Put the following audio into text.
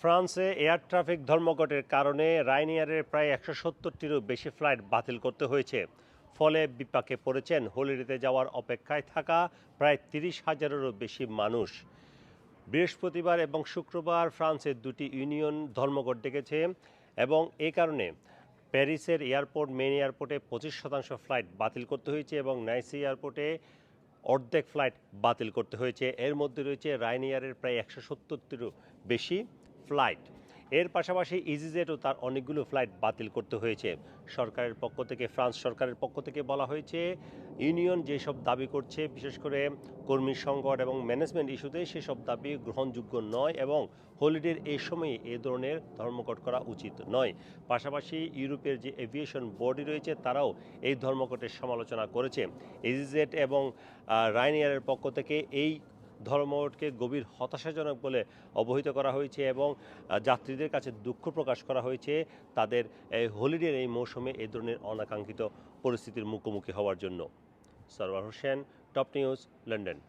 ফ্রান্সে air traffic ধর্মঘটের কারণে রাইনিয়ারের প্রায় একশো সত্তরটিরও বেশি ফ্লাইট বাতিল করতে হয়েছে। ফলে বিপাকে পড়েছেন হলিডেতে যাওয়ার অপেক্ষায় থাকা প্রায় তিরিশ হাজারেরও বেশি মানুষ। বৃহস্পতিবার এবং শুক্রবার ফ্রান্সের দুটি ইউনিয়ন ধর্মঘট ডেকেছে এবং এই কারণে প্যারিসের এয়ারপোর্ট মেন এয়ারপোর্টে পঁচিশ শতাংশ ফ্লাইট বাতিল করতে হয়েছে এবং নাইসি এয়ারপোর্টে অর্ধেক ফ্লাইট বাতিল করতে হয়েছে। এর মধ্যে রয়েছে রাইনিয়ারের প্রায় একশো সত্তরটিরও বেশি ফ্লাইট। এর পাশাপাশি ইজিজেটও তার অনেকগুলো ফ্লাইট বাতিল করতে হয়েছে। সরকারের পক্ষ থেকে, ফ্রান্স সরকারের পক্ষ থেকে বলা হয়েছে, ইউনিয়ন যেসব দাবি করছে, বিশেষ করে কর্মী সংকট এবং ম্যানেজমেন্ট ইস্যুতে সেসব দাবি গ্রহণযোগ্য নয় এবং হলিডের এই সময়ে এ ধরনের ধর্মঘট করা উচিত নয়। পাশাপাশি ইউরোপের যে এভিয়েশন বডি রয়েছে, তারাও এই ধর্মঘটের সমালোচনা করেছে। ইজিজেট এবং রাইনিয়ারের পক্ষ থেকে এই ধর্মঘটকে গভীর হতাশাজনক বলে অবহিত করা হয়েছে এবং যাত্রীদের কাছে দুঃখ প্রকাশ করা হয়েছে। তাদের, এই হলিডের এই মৌসুমে এ ধরনের অনাকাঙ্ক্ষিত পরিস্থিতির মুখোমুখি হওয়ার জন্য। Sarwar Hossain, top news, London.